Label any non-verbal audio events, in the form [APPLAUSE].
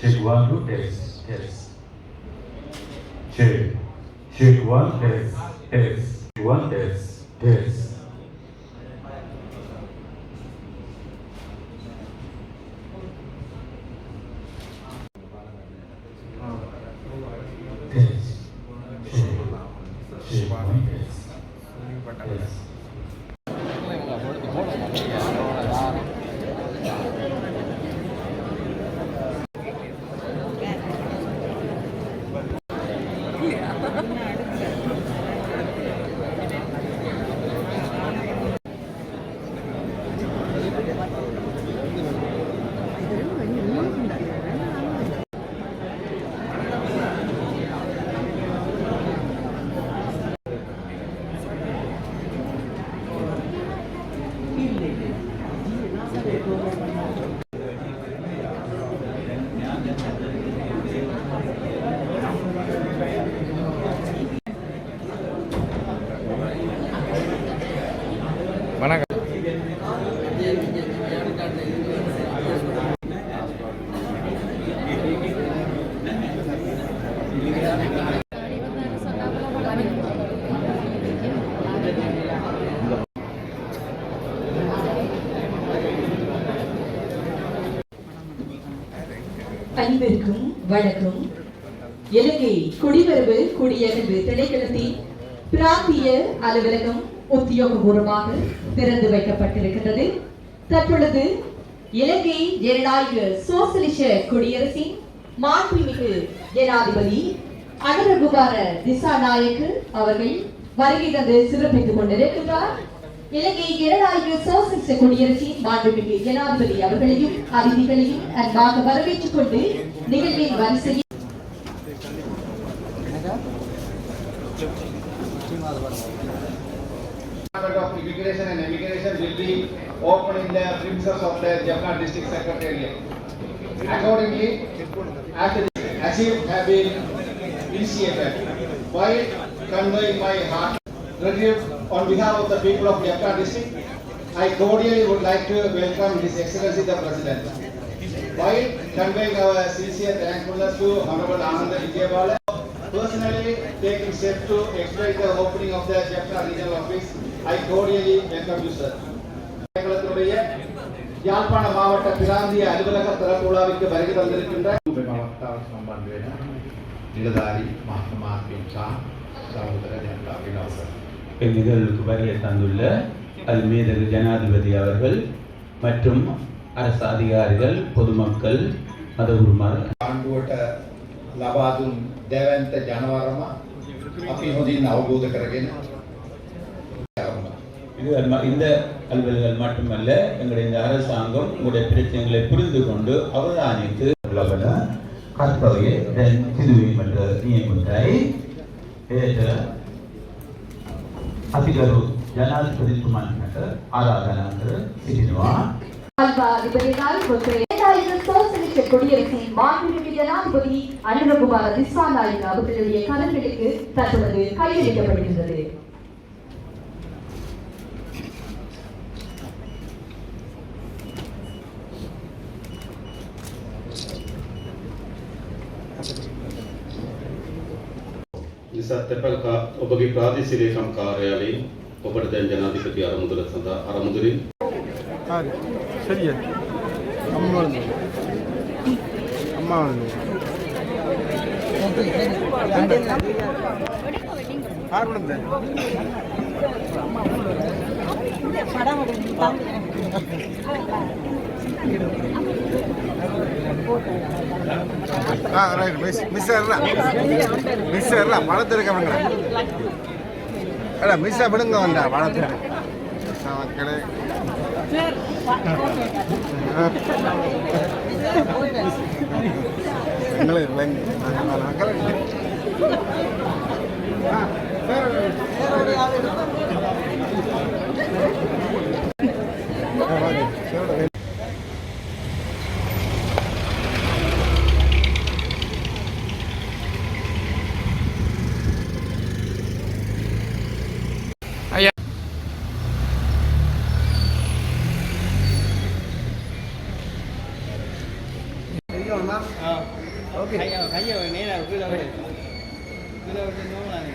Check one, two, test, test. Check. Check one, test, test. One, test, test. Test. Check. Check one, test. Test. Yeah. [LAUGHS] அன்பிற்கும் வணக்கம். இலங்கை குடிவரவு குடியகழ்வு திணைக்களத்தின் பிராந்திய அலுவலகம் உத்தியோகபூர்வமாக திறந்து வைக்கப்பட்டிருக்கின்றது. தற்பொழுது இலங்கை ஜனநாயக சோசலிச குடியரசின் மாண்புமிகு ஜனாதிபதி அனுரகுமார திசாநாயக்கு அவர்கள் வருகை தந்து சிறப்பித்துக் கொண்டிருக்கின்றார் இலங்கை ஜனநாயக சோசலிச குடியரசின் மாண்புமிகு ஜனாதிபதி அவர்களையும் அதிதிகளையும் அன்பாக வரவேற்றுக் கொண்டு நிகழ்வின் வரிசையில் Department of Immigration and Immigration will be open in the premises of the Jaffna District Secretariat. Accordingly, as the achieved have been initiated by conveying my heart. Gratitude On behalf of the people of Yapta district, I cordially would like to welcome His Excellency the President. While conveying our sincere thankfulness to Honorable Ananda Vijayawala, personally taking steps to expedite the opening of the Japta regional office, I cordially welcome you, sir. யாழ்ப்பாண மாவட்ட பிராந்திய அலுவலக தரக்கூடாவிற்கு வருகை தந்திருக்கின்ற மாவட்ட සම්බන්ධ වෙන නිලධාරී මහත්මාත්මයන් සහ සහෝදර ජනතාවගේ අවසර. நிகழ்வுக்கு வருகை தந்துள்ள அது மீது ஜனாதிபதி அவர்கள் மற்றும் அரசு அதிகாரிகள் பொதுமக்கள் மதகுருமார் ආණ්ඩුවට ලබා දුන් දැවැන්ත ජනවරම අපි හොඳින් අවබෝධ කරගෙන යමු. இது ம- இந்த அலுவல்கள் மட்டுமல்ல எங்களுடைய இந்த அரசாங்கம் உங்களுடைய பிரச்சனைகளை புரிந்து கொண்டு அவதானித்து ලබන කර්තව්‍ය දැන් සිදුවීමට නියමිතයි. එයට අතිගරු ජනාධිපතිතුමන්ට ආරාධනා කර සිටිනවා. அல்வா அதிபதியினால் ஜனநாயக சோசலிச குடியரசின் மாண்புமிகு ஜனாதிபதி அனுரகுமார திசாநாயக் அவர்களுடைய கலங்களுக்கு தற்பொழுது கையளிக்கப்படுகின்றது ಸತ್ಯಪಾಲ್ ಕಾ ಒಬ್ಬಗೆ ಪ್ರಾದೇಶಿಕ ರೇಷಂ ಕಾರ್ಯಾಲಯ ಒಬ್ಬರದ ಜನಾಧಿಪತಿ ಅರಮುದುಲ ಸಂದ ಅರಮುದುರಿ ಸರಿಯ ಅಮ್ಮ ಅಮ್ಮ ಯಾರು ಬಿಡುತ್ತೆ படம் ஆ ரைட் மிஸ் மிஸ் ஆகலாம் மிஸ் ஆகலாம் பணத்தை இருக்கவங்க அட மிஸ் விடுங்க வந்தா. பணத்தை மக்களே mà má ờ. Ok. Thấy rồi thấy rồi nãy là cứ đâu cứ đâu trên đó là này.